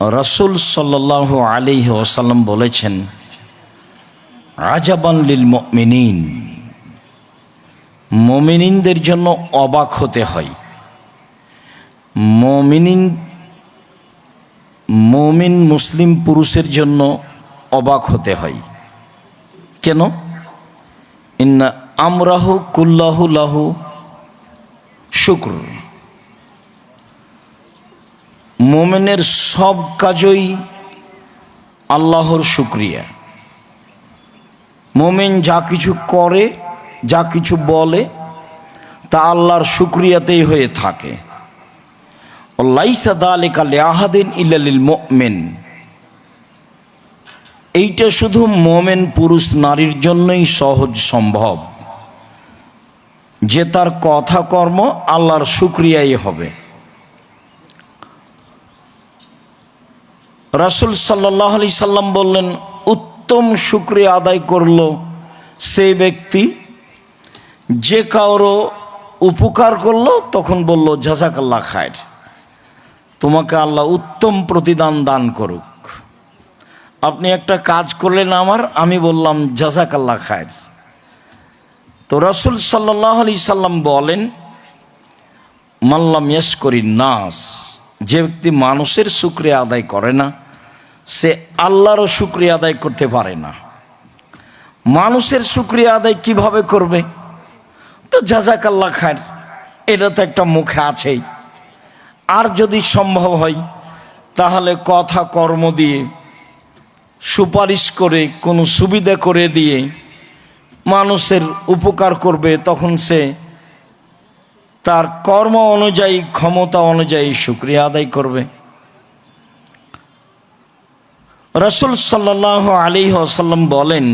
রসুল সাল্লাহ আলী ওসাল্লাম বলেছেন, আজাবান লিল মিনীন মমিনিনদের জন্য অবাক হতে হয়। মমিনিন, মমিন মুসলিম পুরুষের জন্য অবাক হতে হয়। কেন? ইন্না আমরাহু কুল্লাহু লাহু। শুক্র। মোমেনের সব কাজই আল্লাহর শুক্রিয়া। মোমেন যা কিছু করে, যা কিছু বলে, তা আল্লাহর শুক্রিয়াতেই হয়ে থাকে। লাইসা ইল্লালিল মোমেন। এইটা শুধু মোমেন পুরুষ নারীর জন্যই সহজ সম্ভব। যে তার কথা কর্ম আল্লাহর শুক্রিয়াই হবে। রাসুল সাল্লাহ আলি সাল্লাম বললেন, উত্তম শুক্রিয়া আদায় করল সেই ব্যক্তি যে কারও উপকার করল, তখন বলল জাজাকাল্লা খায়ের। তোমাকে আল্লাহ উত্তম প্রতিদান দান করুক। আপনি একটা কাজ করলেন আমার, আমি বললাম জাজাকাল্লা খায়ের। তো রসুল সাল্লাহ আলি সাল্লাম বলেন মাল্লাম ইয়াস করি নাস। যে ব্যক্তি মানুষের শুক্রিয়া আদায় করে না, সে আল্লাহরও শুক্রিয়া আদায় করতে পারে না। মানুষের শুক্রিয়া আদায় কীভাবে করবে? তো জাজাকাল্লা খায় এটা তো একটা মুখে আছেই। আর যদি সম্ভব হয়, তাহলে কথা কর্ম দিয়ে, সুপারিশ করে, কোনো সুবিধা করে দিয়ে, মানুষের উপকার করবে, তখন সে তার কর্ম অনুযায়ী, ক্ষমতা অনুযায়ী শুক্রিয়া আদায় করবে। রসুল সাল্লাহ আলী আসাল্লাম বলেন,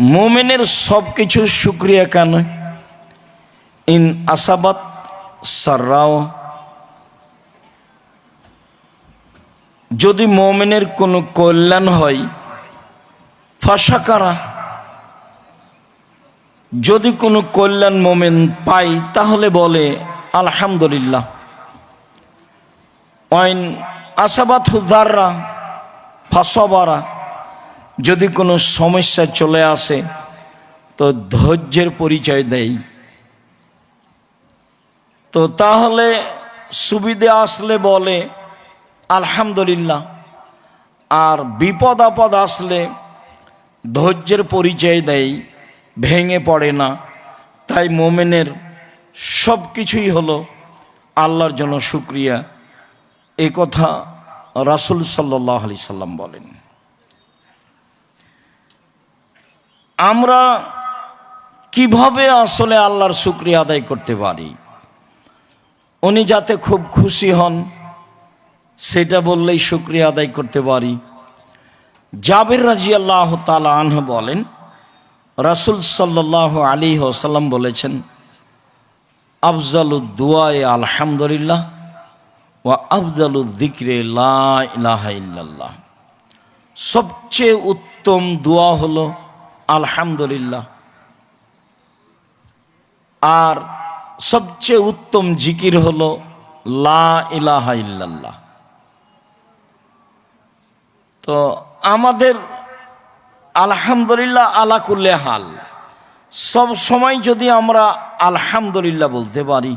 মোমেনের সব কিছু শুক্রিয়া কেন? ইন আসাবাত সার্রাও। যদি মোমেনের কোনো কল্যাণ হয় ফাঁসাকারা যদি কোনো কল্যাণ মোমেন পাই, তাহলে বলে, আলহামদুলিল্লাহ। ওয়াইন আশাবাদ হুদাররা ফাঁসবারা, যদি কোনো সমস্যা চলে আসে, তো ধৈর্যের পরিচয় দেয় তো তাহলে সুবিধে আসলে বলে, আলহামদুলিল্লাহ। আর বিপদ আপদ আসলে ধৈর্যের পরিচয় দেয় ভেঙে পড়ে না। তাই মোমেনের সব কিছুই হলো আল্লাহর জন্য শুক্রিয়া। এ কথা রাসুল সাল্লাহ আলি সাল্লাম বলেন। আমরা কীভাবে আসলে আল্লাহর শুক্রিয়া আদায় করতে পারি? উনি যাতে খুব খুশি হন, সেটা বললেই শুক্রিয়া আদায় করতে পারি। জাবের রাজি তালা আনহ বলেন রাসুল সাল্লাহ আলী ওসাল্লাম বলেছেন আফজালুদ্দুয়ায় আলহামদুলিল্লাহ ও আফজালুদ্দিকরে লাহ ইল্লাল্লাহ। সবচেয়ে উত্তম দোয়া হলো আলহামদুলিল্লাহ। আর সবচেয়ে উত্তম জিকির হলো লা তো আমাদের আলহামদুলিল্লাহ আলা কুল্লে হাল। সব সময় যদি আমরা আলহামদুলিল্লাহ বলতে পারি,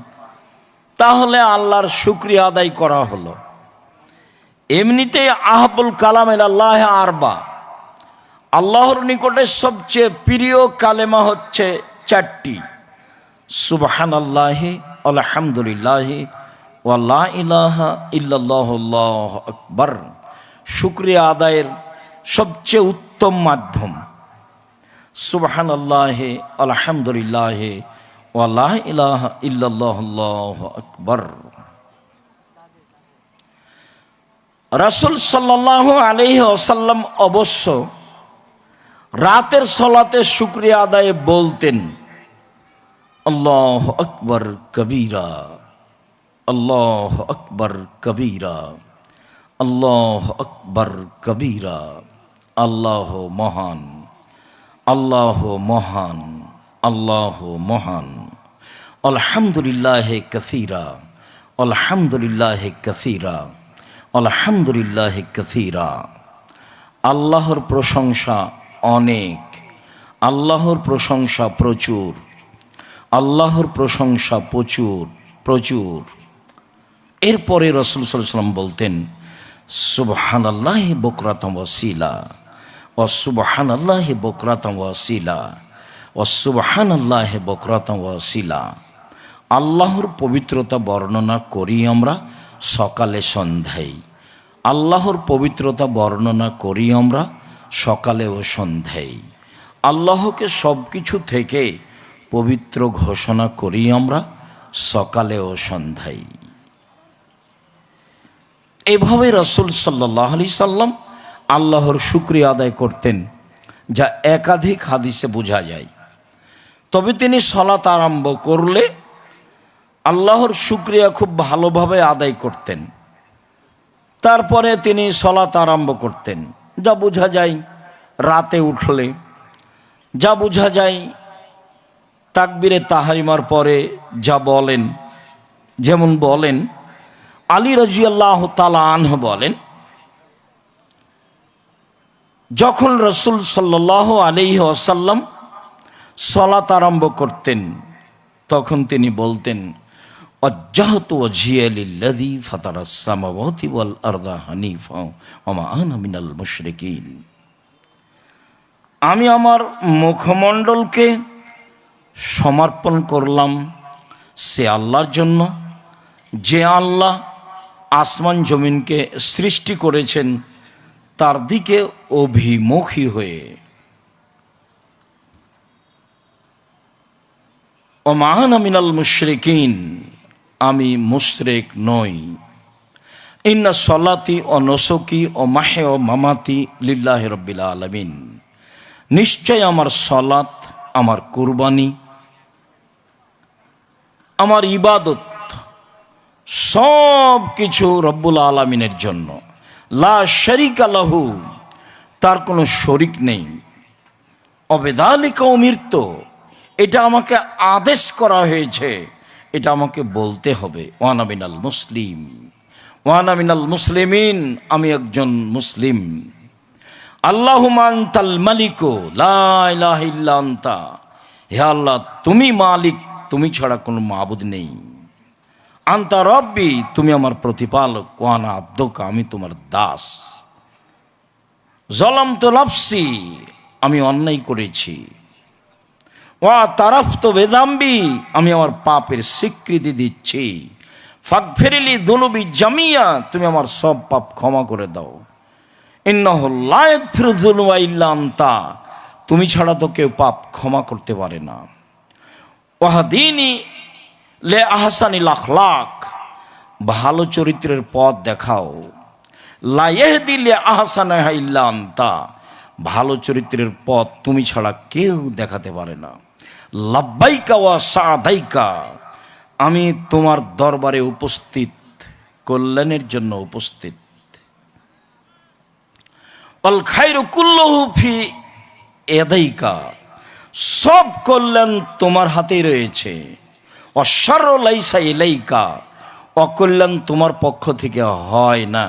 তাহলে আল্লাহর শুক্রিয়া আদায় করা হলো। এমনিতে আহবুল কালাম আল্লাহ আরবা, আল্লাহর নিকটে সবচেয়ে প্রিয় কালেমা হচ্ছে চারটি। সুবাহান আল্লাহে আলহামদুলিল্লাহ ওয়াল্লাহ ইলাহা ইল্লাল্লাহ আকবর। শুক্রিয়া আদায়ের সবচেয়ে উত্তম মাধ্যম। সুবাহান আল্লাহে আলহামদুলিল্লাহ ওয়াল্লাহ ইলাহা ইল্লাল্লাহ আকবর। রাসুল সাল্লাহ আলহি আসাল্লাম অবশ্য রাতের সলাতে শুক্রিয়া আদায়ে বলতেন, আল্লাহ আকবর কবিরা, আল্লাহ আকবর কবিরা, আল্লাহ আকবর কবিরা। আল্লাহ মহান আল্লাহ মহান আল্লাহ মহান। আলহামদুলিল্লাহ কসিরা আলহামদুলিল্লাহ কসিরা, আলহামদুলিল্লাহ কাসিরা। আল্লাহর প্রশংসা অনেক, আল্লাহর প্রশংসা প্রচুর, আল্লাহর প্রশংসা প্রচুর প্রচুর। এরপরে রসুল সাল্লাম বলতেন সুবহান আল্লাহ বকরাতম ওয়াসিলা। ও সুবহান আল্লাহ বকরাতম ওয়াসিলা ও সুবহান আল্লাহ বকরাতম ওয়াসিলা আল্লাহর পবিত্রতা বর্ণনা করি আমরা সকালে সন্ধ্যায়। আল্লাহর পবিত্রতা বর্ণনা করি আমরা সকালে ও সন্ধ্যায়। আল্লাহকে সব কিছু থেকে পবিত্র ঘোষণা করি আমরা সকালে ও সন্ধ্যায়। এভাবে রসুল সাল্লাহ আলি সাল্লাম আল্লাহর শুক্রিয়া আদায় করতেন, যা একাধিক হাদিসে বোঝা যায়। তবে তিনি সলাত আরম্ভ করলে আল্লাহর শুক্রিয়া খুব ভালোভাবে আদায় করতেন। তারপরে তিনি সলাত আরম্ভ করতেন, যা বোঝা যায় রাতে উঠলে। যা বোঝা যায় তাকবিরে তাহারিমার পরে যা বলেন, যেমন বলেন, আলী রাজিয়াল্লাহ তালা আনহ বলেন যখন রসুল সাল্লাহ আলিহ আসাল্লাম সলাত আরম্ভ করতেন, তখন তিনি বলতেন আমি আমার মুখমণ্ডলকে সমর্পণ করলাম সে আল্লাহর জন্য, যে আল্লাহ আসমান জমিনকে সৃষ্টি করেছেন তার দিকে অভিমুখী হয়ে। ও মাহান আমিনাল মুশরিকিন, আমি মুশরেক নই। ইন্না সলাতি ও নসকি ও মাহে ও মামাতি লিল্লাহ রব্বিল আলমিন। নিশ্চয় আমার সলাত আমার কুরবানি, আমার ইবাদত সব কিছু রব্বুল আলমিনের জন্য। লা শরিক আলাহু তার কোনো শরিক নেই। অবেদালিকা মৃত্য এটা আমাকে আদেশ করা হয়েছে, এটা আমাকে বলতে হবে। ওয়ানামিনাল মুসলিম ওয়ানামিনাল মুসলিমিন, আমি একজন মুসলিম। আল্লাহমান তাল মালিকো লাইলাহিল্লান্তা হে আল্লাহ, তুমি মালিক, তুমি ছাড়া কোনো মাবুদ নেই। আন্তা রব্বি, তুমি আমার প্রতিপালক। ওয়ানা আব্দকা, আমি তোমার দাস। জলম তো লাফসি আমি অন্যায় করেছি। ওয়া তারাফ তো বেদাম্বি আমি আমার পাপের স্বীকৃতি দিচ্ছি। ফাঁক ফেরিলি দুলবি জামিয়া, তুমি আমার সব পাপ ক্ষমা করে দাও। ইন্নহল্লায়ক তুমি ছাড়া তো কেউ পাপ ক্ষমা করতে পারে না। ওয়াহাদিনী লে আহসানি লাখ লাখ ভালো চরিত্রের পথ দেখাও। লাইহ দিলে আহসানা ইল্লান্তা ভালো চরিত্রের পথ তুমি ছাড়া কেউ দেখাতে পারে না। লাব্বাইকা ওয়া সাদাইকা, আমি তোমার দরবারে উপস্থিত, কল্যাণের জন্য উপস্থিত। অল খাইরু কুল্লহু ফি এদাইকা সব কল্যাণ তোমার হাতেই রয়েছে। অশ্বর লাইসা এলাইকা অকল্যাণ তোমার পক্ষ থেকে হয় না।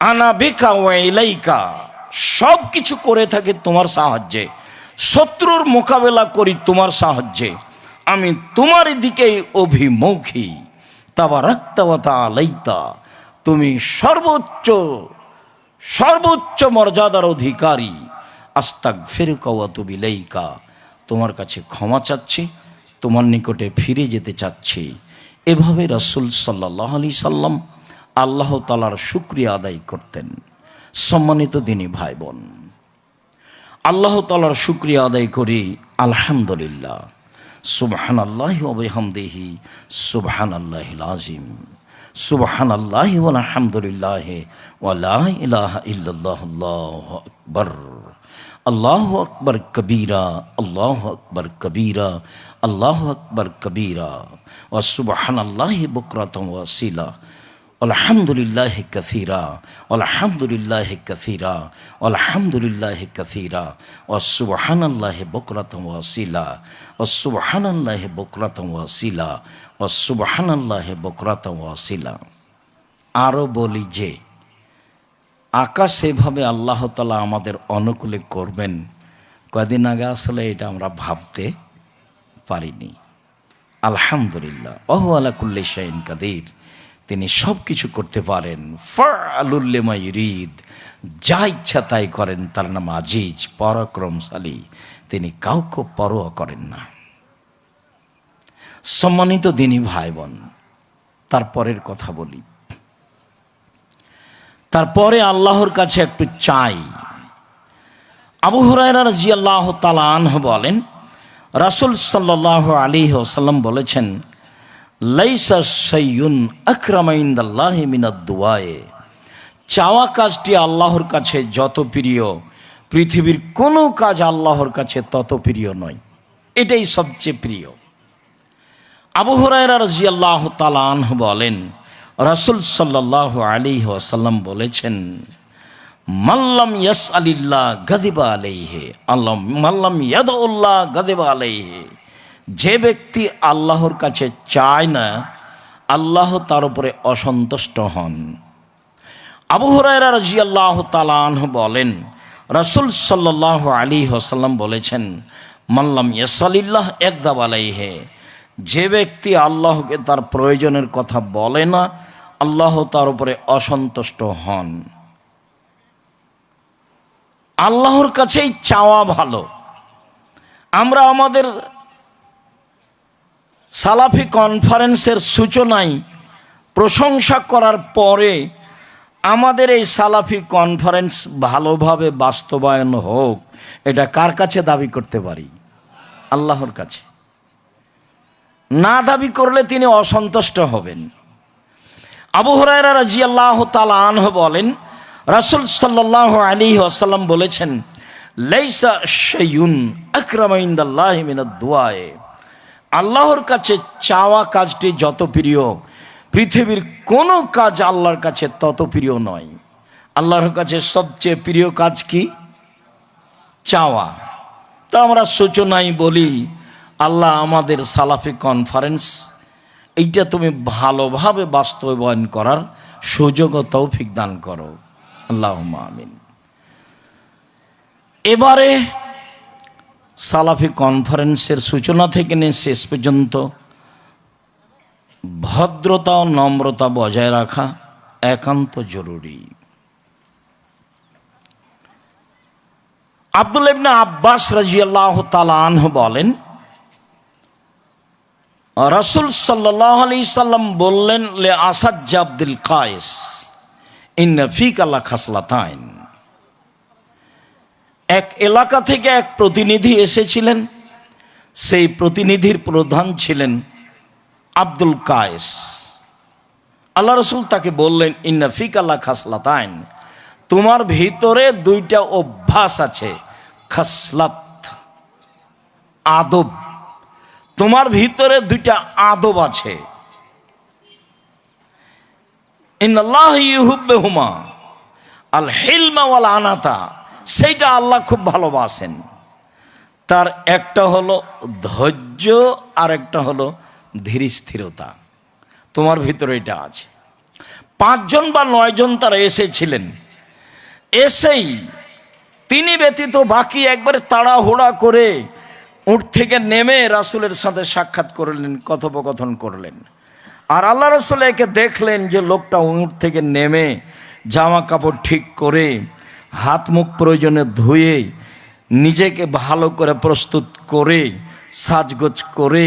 আনা বেকা ও এলাইকা সব কিছু করে থাকে তোমার সাহায্যে, শত্রুর মোকাবেলা করি তোমার সাহায্যে, আমি তোমার দিকেই অভিমুখী। তাবা রাক্তাওয়াতা আলাইতা তুমি সর্বোচ্চ সর্বোচ্চ মর্যাদার অধিকারী। আস্তাক ফেরুকাওয়া তুমি লেইকা তোমার কাছে ক্ষমা চাচ্ছি, তোমার নিকটে ফিরে যেতে চাচ্ছি। এভাবে রাসুল সাল্লাহ আলি সাল্লাম আল্লাহ তালার শুক্রিয়া আদায় করতেন। সম্মানিত দিনী ভাই বোন আল্লাহ তালার শুক্রিয়া আদায় করি, আলহামদুলিল্লাহ। সুবহান আল্লাহ অবহামদেহি সুবহান আল্লাহ আজিম সুবহান আল্লাহ আলহামদুলিল্লাহ ওয়ালা ইলাহা আল্লাহু আকবার। আল্লাহ আকবর কবীরা আল্লাহ আকবর কবীরা আল্লাহ আকবর কবীরা ও সুবহান আল্লাহ বকরাতম ওয়াসিলা আলহামদুলিল্লাহ কাসিরা আলহামদুলিল্লাহ কাসিরা আলহামদুলিল্লাহ কাসিরা ও সুবহানাল্লাহ বকরাতম ওয়াসিলা ও সুবহানাল্লাহ বকরাতম ওয়াসিলা ও সুবহানাল্লাহ বকরাতম ওয়াসিলা আরও বলি যে আকাশ সেভাবে আল্লাহ তালা আমাদের অনুকূলে করবেন। কদিন আগে আসলে এটা আমরা ভাবতে পারিনি। আলহামদুলিল্লাহ অহ আলা কুল্লি শাইন কাদির। তিনি সব কিছু করতে পারেন। ফালুল্লেমা ইরিদ যা ইচ্ছা তাই করেন, তার নাম আজিজ, পরাক্রমশালী। তিনি কাউকে পরোয়া করেন না। সম্মানিত দিনী ভাই বোন তারপরের কথা বলি। তারপরে আল্লাহর কাছে একটু চাই। আবু হরাইরা জি আল্লাহ তালান বলেন, রাসুল সাল্লাহ আলী ওসাল্লাম বলেছেন, লাইসা সৈয়ুন আকরামাইন্দাল্লাহ চাওয়া কাজটি আল্লাহর কাছে যত প্রিয়, পৃথিবীর কোনো কাজ আল্লাহর কাছে তত প্রিয় নয়। এটাই সবচেয়ে প্রিয়। আবু হরাইরা রাজি আল্লাহ তালান বলেন রাসুল সাল্লাহ আলী ওয়াসাল্লাম বলেছেন মাল্লাম ইয়াস আলিল্লাহ গাদিবা আলাইহে আল্লাহ মাল্লাম ইয়াদউল্লাহ গাদিবা আলাইহে যে ব্যক্তি আল্লাহর কাছে চায় না, আল্লাহ তার উপরে অসন্তুষ্ট হন। আবু হরাইরা রাজি আল্লাহ তালান বলেন, রাসুল সাল্লাহ আলী ওসাল্লাম বলেছেন মাল্লাম ইয়াসালিল্লাহ একদাব আলাইহে যে ব্যক্তি আল্লাহকে তার প্রয়োজনের কথা বলে না আল্লাহ তার উপরে অসন্তুষ্ট হন। আল্লাহর কাছেই চাওয়া ভালো। আমরা আমাদের সালাফি কনফারেন্সের সূচনায় প্রশংসা করার পরে আমাদের এই সালাফি কনফারেন্স ভালোভাবে বাস্তবায়ন হোক, এটা কার কাছে দাবি করতে পারি? আল্লাহর কাছে। না দাবি করলে তিনি অসন্তুষ্ট হবেন। আবু হরাইরা রাজি আল্লাহ তালাহ বলেন, রাসুল সাল্লাহ আলী আসাল্লাম বলেছেন, লেইসা আকরামাইন্দাল্লাহ দোয়ায়ে আল্লাহর কাছে চাওয়া কাজটি যত প্রিয়, পৃথিবীর কোনো কাজ আল্লাহর কাছে তত প্রিয় নয়। আল্লাহর কাছে সবচেয়ে প্রিয় কাজ কি? চাওয়া। তা আমরা সূচনায় বলি, আল্লাহ আমাদের সালাফি কনফারেন্স এইটা তুমি ভালোভাবে বাস্তবায়ন করার সুযোগ তৌফিক দান করো। আল্লাহ আমিন। এবারে সালাফি কনফারেন্সের সূচনা থেকে নিয়ে শেষ পর্যন্ত ভদ্রতা ও নম্রতা বজায় রাখা একান্ত জরুরি। আব্দুল ইবনে আব্বাস রাজিয়াল্লাহ তালাহ বলেন রসুল সাল্লাহ আলি সাল্লাম বললেন, লে আসাদ আব্দুল কায়েস, ইন্না ফিক আল্লাহ খাসলাতাইন। এক এলাকা থেকে এক প্রতিনিধি এসেছিলেন, সেই প্রতিনিধির প্রধান ছিলেন আব্দুল কায়েস। আল্লাহ রসুল তাকে বললেন, ইন্না ফিক আল্লাহ খাসলাতাইন, তোমার ভিতরে দুইটা অভ্যাস আছে, খাসলাত, আদব। তোমার ভিতরে দুইটা আদব আছে। ইহুব্বেহুমা আল হিলমা ওয়াল আনাতা সেইটা আল্লাহ খুব ভালোবাসেন। তার একটা হলো ধৈর্য, আর একটা হলো ধীর স্থিরতা তোমার ভিতরে এটা আছে। পাঁচজন বা নয়জন তারা এসেছিলেন এসেই তিনি ব্যতীত বাকি একবারে তাড়াহুড়া করে উঠ থেকে নেমে রাসুলের সাথে সাক্ষাৎ করলেন, কথোপকথন করলেন। আর আল্লাহ রসুল একে দেখলেন যে লোকটা উঁট থেকে নেমে জামা কাপড় ঠিক করে হাত মুখ প্রয়োজনে ধুয়ে নিজেকে ভালো করে প্রস্তুত করে সাজগোজ করে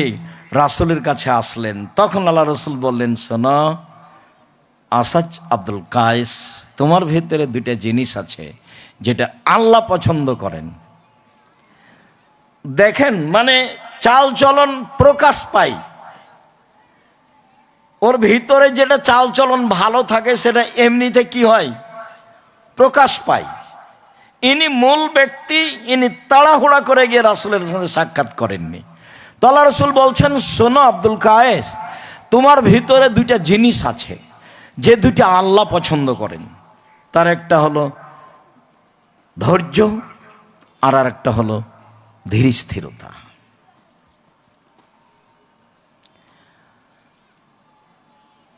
রাসুলের কাছে আসলেন। তখন আল্লাহ রসুল বললেন, শোনো, আসাজ আব্দুল কায়েস, তোমার ভিতরে দুইটা জিনিস আছে যেটা আল্লাহ পছন্দ করেন। দেখেন মানে চাল চলন প্রকাশ পাই ওর ভিতরে যেটা চাল চলন ভালো থাকে, সেটা এমনিতে কি হয়? প্রকাশ পায়। ইনি মূল ব্যক্তি, ইনি তাড়াহুড়া করে গিয়ে রাসুলের সাথে সাক্ষাৎ করেননি। তলা রসুল বলছেন, শোনো আব্দুল কায়েস, তোমার ভিতরে দুইটা জিনিস আছে, যে দুটি আল্লাহ পছন্দ করেন। তার একটা হলো ধৈর্য, আর আর একটা হলো ধীর স্থিরতা।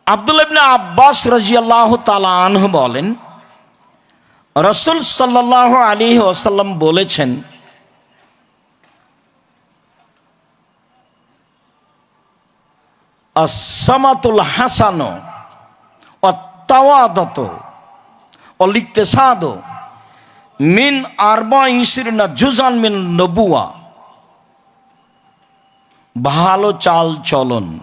আব্দুল ইবনে আব্বাস রাজিয়াল্লাহ তালা আনহ বলেন, রসুল সাল্লাহ আলী ওসাল্লাম বলেছেন আসামাতুল হাসানো অত্তাওয়াদত অলিখতে সাদ মিন আরবা ইসরিনা জুজান মিন নবুয়া। ভালো চাল চলন।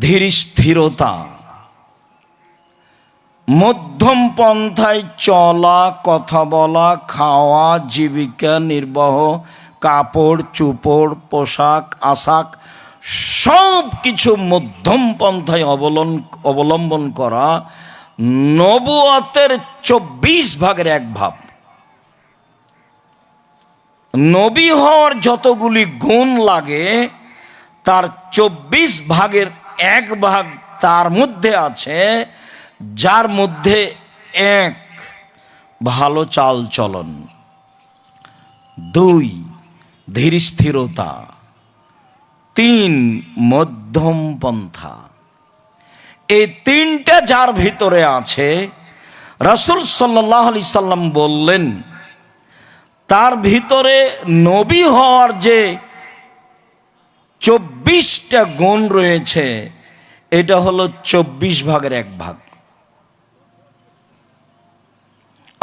ধীর স্থিরতা। মধ্যম পন্থায় চলা, কথা বলা, খাওয়া, জীবিকা নির্বাহ, কাপড়, চুপড়, পোশাক, আশাক সব কিছু মধ্যম পন্থায় অবলম্বন অবলম্বন করা নবুয়তের চব্বিশ ভাগের এক ভাব। নবী হওয়ার যতগুলি গুণ লাগে, তার চব্বিশ ভাগের এক ভাগ তার মধ্যে আছে, যার মধ্যে এক ভালো চাল চলন দুই, ধীর স্থিরতা। তিন, মধ্যম পন্থা। এই তিনটা যার ভিতরে আছে, রসুল সাল্লাহ আলি সাল্লাম বললেন, তার ভিতরে নবী হওয়ার যে চব্বিশটা গুণ রয়েছে, এটা হলো চব্বিশ ভাগের এক ভাগ।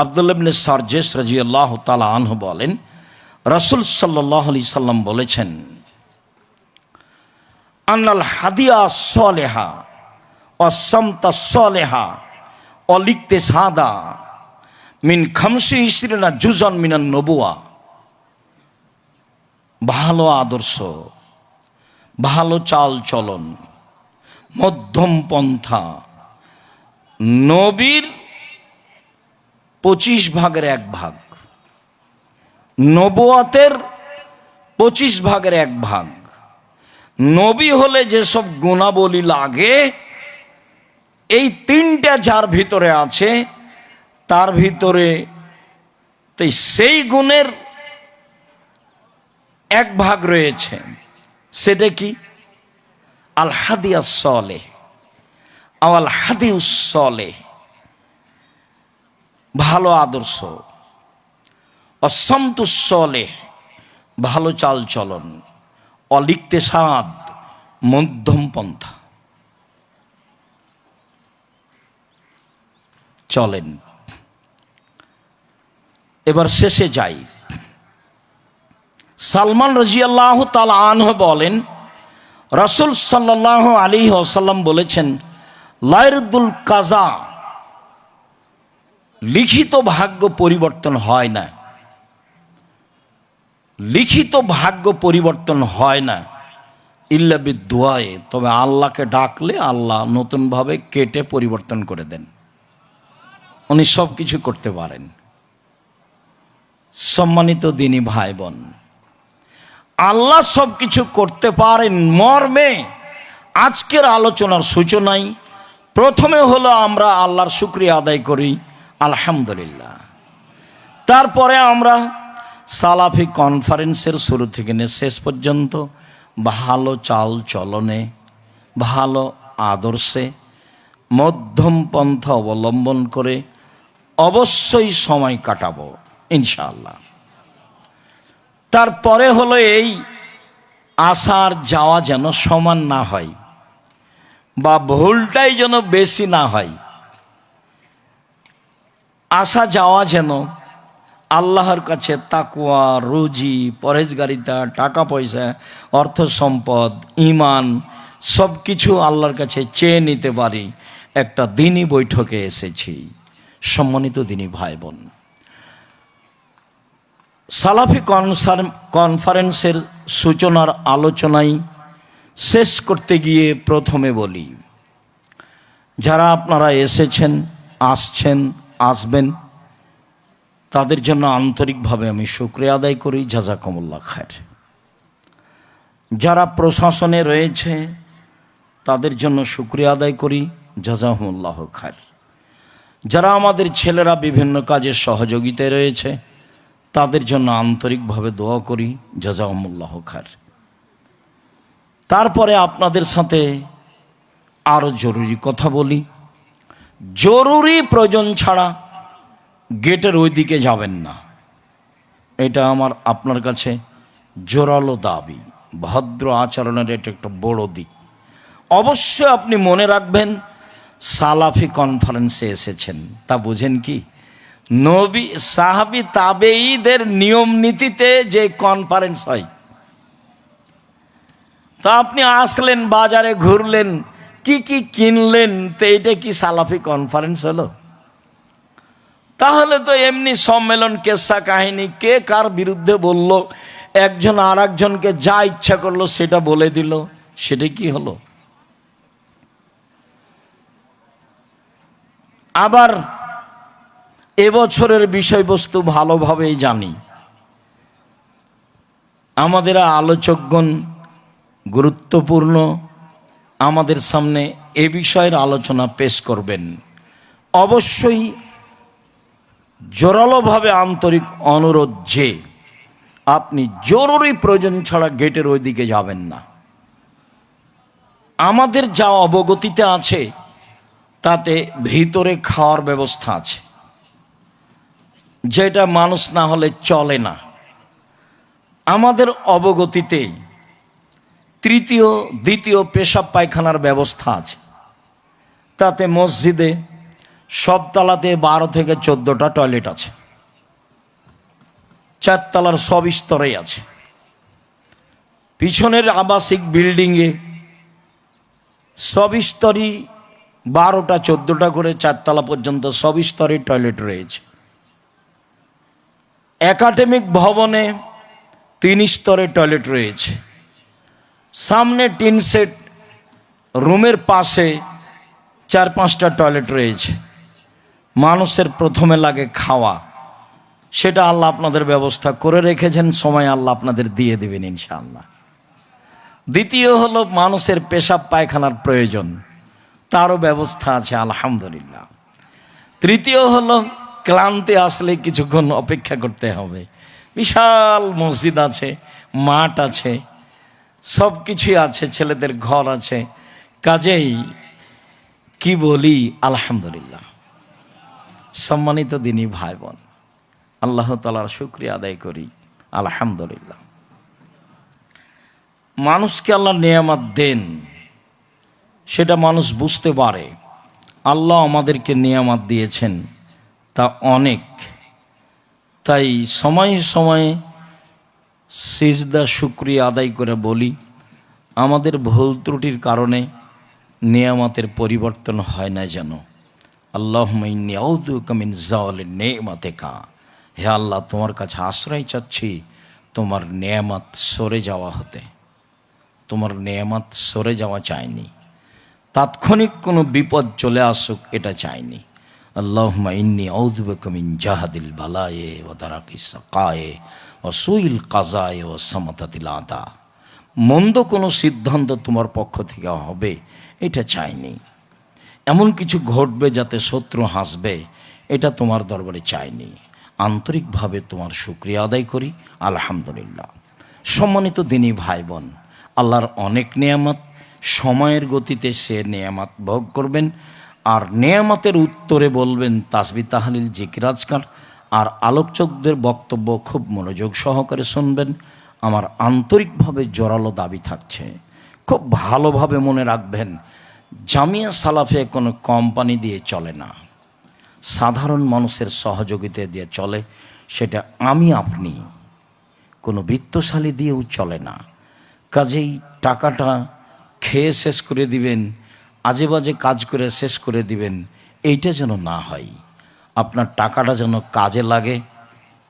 আবদুল্লাবনে সার্জেস রাজি আল্লাহ তালা আনহ বলেন, রসুল সাল্লাহ আলি সাল্লাম বলেছেন, আন্নাল হাদিয়া সলেহা অসমতা সলেহা, অলিখতে সাদা, মিন খামসি ইসরিনা জুজন মিনান নবুয়া। ভালো আদর্শ, ভালো চাল চলন, মধ্যম পন্থা। নবীর পঁচিশ ভাগের এক ভাগ, নবুয়াতের পঁচিশ ভাগের এক ভাগ। নবী হলে যেসব গুণাবলী লাগে তিনটা যার ভিতরে আছে, তার ভিতরে সেই গুণের এক ভাগ রয়েছে। সেটা কি? আল হাদিয়া সলে আল হাদিউসলে ভালো আদর্শ। অসন্তুসলে ভালো চাল চলন অলিখতে সাদ মধ্যম পন্থা। চলেন। এবার শেষে যাই। সালমান রাজিয়াল্লাহ তাল আনহ বলেন, রসুল সাল্লাহ আলী ওসাল্লাম বলেছেন, লাইরুদ্দুল কাজা লিখিত ভাগ্য পরিবর্তন হয় না। লিখিত ভাগ্য পরিবর্তন হয় না। ইল্লাবি দোয়ায়ে তবে আল্লাহকে ডাকলে আল্লাহ নতুনভাবে কেটে পরিবর্তন করে দেন। উনি সব কিছু করতে পারেন। সম্মানিত দিনী ভাই বোন আল্লাহ সব কিছু করতে পারেন মর্মে আজকের আলোচনার সূচনায় প্রথমে হলো আমরা আল্লাহর শুক্রিয়া আদায় করি, আলহামদুলিল্লাহ। তারপরে আমরা সালাফি কনফারেন্সের শুরু থেকে নিয়ে শেষ পর্যন্ত ভালো চাল চলনে ভালো আদর্শে মধ্যম পন্থা অবলম্বন করে অবশ্যই সময় কাটাবো, ইনশাআল্লাহ। তারপরে হলো এই আসার যাওয়া যেন সমান না হয় বা ভুলটাই যেন বেশি না হয়। আসা যাওয়া যেন আল্লাহর কাছে তাকুয়া রুজি পরেজগারিতা টাকা পয়সা, অর্থ সম্পদ ইমান সব কিছু আল্লাহর কাছে চেয়ে নিতে পারি। একটা দিনই বৈঠকে এসেছি। সম্মানিত দিনী ভাই বোন। সালাফি কনফারেন্সের সূচনার আলোচনায় শেষ করতে গিয়ে প্রথমে বলি, যারা আপনারা এসেছেন, আসছেন, আসবেন, তাদের জন্য আন্তরিকভাবে আমি শুক্রিয়া আদায় করি জাজাকমুল্লা খায়ের। যারা প্রশাসনে রয়েছে, তাদের জন্য শুক্রিয়া আদায় করি জাজাহুল্লাহ খার যারা আমাদের ছেলেরা বিভিন্ন কাজে সহযোগিতায় রয়েছে, তাদের জন্য আন্তরিকভাবে দোয়া করি। জাজাহুল্লাহ খার তারপরে আপনাদের সাথে আরও জরুরি কথা বলি। জরুরি প্রয়োজন ছাড়া গেটের ওই দিকে যাবেন না। এটা আমার, আপনার কাছে জোরালো দাবি। ভদ্র আচরণের এটা একটা বড় দিক। অবশ্যই আপনি মনে রাখবেন সালাফি কনফারেন্সে এসেছেন। তা বুঝেন কি? নবী সাহাবি তাবেঈদের নিয়ম নীতিতে যে কনফারেন্স হয়। তা আপনি আসলেন, বাজারে ঘুরলেন, কি কি কিনলেন, তো এটা কি সালাফি কনফারেন্স হলো? তাহলে তো এমনি সম্মেলন, কেসা কাহিনী, কে কার বিরুদ্ধে বলল, একজন আর একজনকে যা ইচ্ছা করল সেটা বলে দিল, সেটা কি হলো? আবার এবছরের বিষয়বস্তু ভালোভাবেই জানি। আমাদের আলোচকগণ গুরুত্বপূর্ণ, আমাদের সামনে এ বিষয়ের আলোচনা পেশ করবেন। অবশ্যই জোরালোভাবে আন্তরিক অনুরোধ যে, আপনি জরুরি প্রয়োজন ছাড়া গেটের ওই দিকে যাবেন না। আমাদের যা অবগতিতে আছে তাতে ভিতরে খাওয়ার ব্যবস্থা আছে। যেটা মানুষ না হলে চলে না। আমাদের অবগতিতে তৃতীয়, দ্বিতীয় পেশাব পায়খানার ব্যবস্থা আছে। তাতে মসজিদে সব তালাতে বারো থেকে চোদ্দোটা টয়লেট আছে। চারতলার সব স্তরেই আছে। পিছনের আবাসিক বিল্ডিংয়ে সব স্তরই বারোটা, চোদ্দোটা করে চারতলা পর্যন্ত সব স্তরে টয়লেট রয়েছে। একাডেমিক ভবনে তিন স্তরে টয়লেট রয়েছে। সামনে টিন সেট, রুমের পাশে চার পাঁচটা টয়লেট রয়েছে। মানুষের প্রথমে লাগে খাওয়া। সেটা আল্লাহ আপনাদের ব্যবস্থা করে রেখেছেন, সময় আল্লাহ আপনাদের দিয়ে দেবেন ইনশাআল্লাহ। দ্বিতীয় হলো মানুষের পেশাব পায়খানার প্রয়োজন। তারও ব্যবস্থা আছে, আলহামদুলিল্লাহ। তৃতীয় হলো, ক্লান্তি আসলে কিছুক্ষণ অপেক্ষা করতে হবে। বিশাল মসজিদ আছে, মাঠ আছে, সব কিছুই আছে, ছেলেদের ঘর আছে। কাজেই কি বলি, আলহামদুলিল্লাহ। সম্মানিত দিনী ভাই বোন আল্লাহ তালার শুক্রিয়া আদায় করি, আলহামদুলিল্লাহ। মানুষকে আল্লাহ নিয়ামত দেন। সেটা মানুষ বুঝতে পারে। আল্লাহ আমাদেরকে নিয়ামত দিয়েছেন, তা অনেক। তাই সময়ে সময়ে সিজদা, শুক্রিয়া আদায় করে বলি, আমাদের ভুল ত্রুটির কারণে নিয়ামতের পরিবর্তন হয় না যেন। আল্লাহ কামিন জাওয়ালের নেমাতে কা হে আল্লাহ, তোমার কাছে আশ্রয় চাচ্ছি, তোমার নেয়ামত সরে যাওয়া হতে। তোমার নেয়ামত সরে যাওয়া চায়নি। তাৎক্ষণিক কোনো বিপদ চলে আসুক, এটা চাইনি। আল্লাহ ইন্নি জাহাদিল বালায়ে ও দারাকি সাকায়ে ও সুইল কাজায়ে ও সমতাতিল আদা। মন্দ কোনো সিদ্ধান্ত তোমার পক্ষ থেকে হবে, এটা চাইনি। এমন কিছু ঘটবে যাতে শত্রু হাসবে, এটা তোমার দরবারে চাইনি। আন্তরিকভাবে তোমার শুক্রিয়া আদায় করি, আলহামদুলিল্লাহ। সম্মানিত দিনী ভাই বোন আল্লাহর অনেক নিয়ামত সময়ের গতিতে সে নিয়ামত ভোগ করবেন, আর নিয়ামতের উত্তরে বলবেন, তাসবি তাহালিল জিকিরাজকার আর আলোকচকদের বক্তব্য খুব মনোযোগ সহকারে শুনবেন। আমার আন্তরিকভাবে জোরালো দাবি থাকছে। খুব ভালোভাবে মনে রাখবেন, জামিয়া সালাফে কোনো কোম্পানি দিয়ে চলে না। সাধারণ মানুষের সহযোগিতা দিয়ে চলে, সেটা আমি, আপনি। কোনো বিত্তশালী দিয়েও চলে না। কাজেই টাকাটা খেয়ে শেষ করে দিবেন আজে বাজে কাজ করে শেষ করে দিবেন, এইটা যেন না হয়। আপনার টাকাটা যেন কাজে লাগে।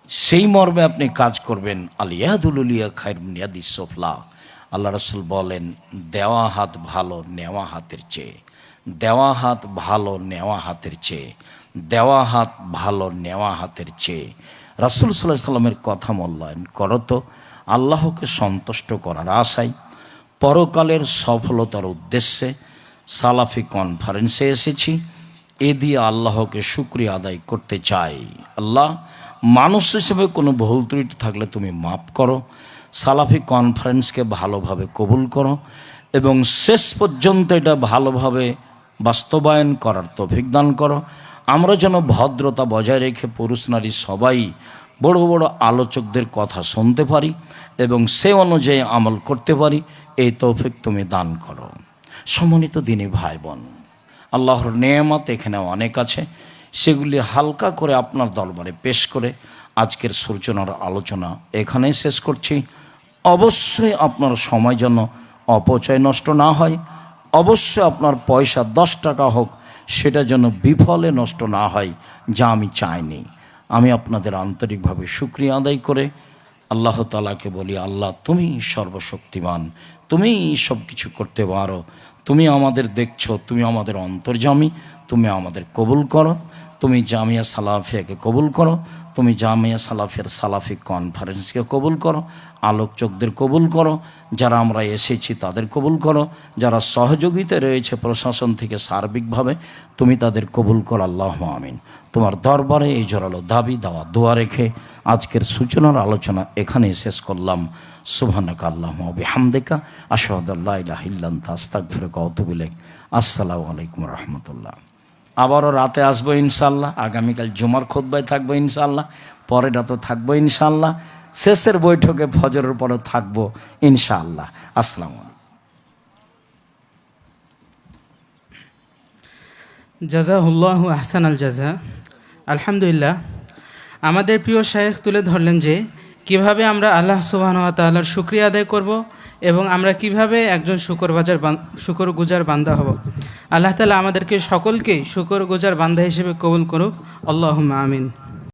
সেই মর্মে আপনি কাজ করবেন। আলিয়াদুলিয়া খাইরুনিয়াদি সোফলা। আল্লাহ রসুল বলেন, দেওয়া হাত ভালো, নেওয়া হাতের চেয়ে। দেওয়া হাত ভালো, নেওয়া হাতের চেয়ে। দেওয়া হাত ভালো, নেওয়া হাতের চেয়ে। রাসুল সাল্লাহ সাল্লামের কথা মূল্যায়ন করো তো। আল্লাহকে সন্তুষ্ট করার আশায় পরকালের সফলতার উদ্দেশ্যে সালাফি কনফারেন্সে এসেছি। এ দিয়ে আল্লাহকে শুক্রিয়া আদায় করতে চাই। আল্লাহ, মানুষ হিসেবে কোনো ভুল ত্রুটি থাকলে তুমি মাফ করো। সালাফি কনফারেন্সকে ভালোভাবে কবুল করো এবং শেষ পর্যন্ত এটা ভালোভাবে বাস্তবায়ন করার তৌফিক দান করো। আমরা যেন ভদ্রতা বজায় রেখে পুরুষ নারী সবাই বড় বড় আলোচকদের কথা শুনতে পারি এবং সে অনুযায়ী আমল করতে পারি। এই তৌফিক তুমি দান করো। সমন্বিত দিনী ভাই বোন আল্লাহর নেয়ামত এখানে অনেক আছে। সেগুলি হালকা করে আপনার দরবারে পেশ করে আজকের সূচনার আলোচনা এখানেই শেষ করছি। অবশ্যই আপনার সময় যেন অপচয় নষ্ট না হয়, অবশ্যই আপনার পয়সা দশ টাকা হোক, সেটা যেন বিফলে নষ্ট না হয়, যা আমি চাইনি। আমি আপনাদের আন্তরিকভাবে সুক্রিয়া আদায় করে আল্লাহ তালাকে বলি, আল্লাহ তুমি সর্বশক্তিমান তুমি সব কিছু করতে পারো। তুমি আমাদের দেখছ তুমি আমাদের অন্তর্জামী তুমি আমাদের কবুল করো। তুমি জামিয়া সালাফিয়াকে কবুল করো, তুমি জামিয়া সালাফিয়ার সালাফি কনফারেন্সকে কবুল করো, আলোকচকদের কবুল করো, যারা আমরা এসেছি তাদের কবুল করো, যারা সহযোগিতা রয়েছে প্রশাসন থেকে সার্বিকভাবে, তুমি তাদের কবুল করো, আল্লাহ আমিন। তোমার দরবারে এই জোরালো দাবি, দাওয়া, দোয়া রেখে আজকের সূচনার আলোচনা এখানে শেষ করলাম। সুবহানাক আল্লাহ বিহামদিকা আশহাদুল্লাহ ইলাহা ইল্লা আনতা আস্তাগফিরুকা ওয়া আসসালামু আলাইকুম রহমতুল্লাহ। আবারও রাতে আসব ইনশাল্লাহ, আগামীকাল জুমার খোদ্বায় থাকব ইনশাল্লাহ পরেটা তো থাকব ইনশাল্লাহ, শেষের বৈঠকে ফজরের পরে থাকব ইনশাআল্লাহ আসসালামু জাজাহুল্লাহ আহসান আল জাজা আলহামদুলিল্লাহ, আমাদের প্রিয় শায়েখ তুলে ধরলেন যে, কীভাবে আমরা আল্লাহ সুবাহন তাল্লাহর শুক্রিয়া আদায় করব এবং আমরা কীভাবে একজন শুকর বাজার শুকর গুজার বান্দা হব? আল্লাহ তালা আমাদেরকে সকলকে শুকর গুজার বান্দা হিসেবে কবুল করুক। আল্লাহ আমিন।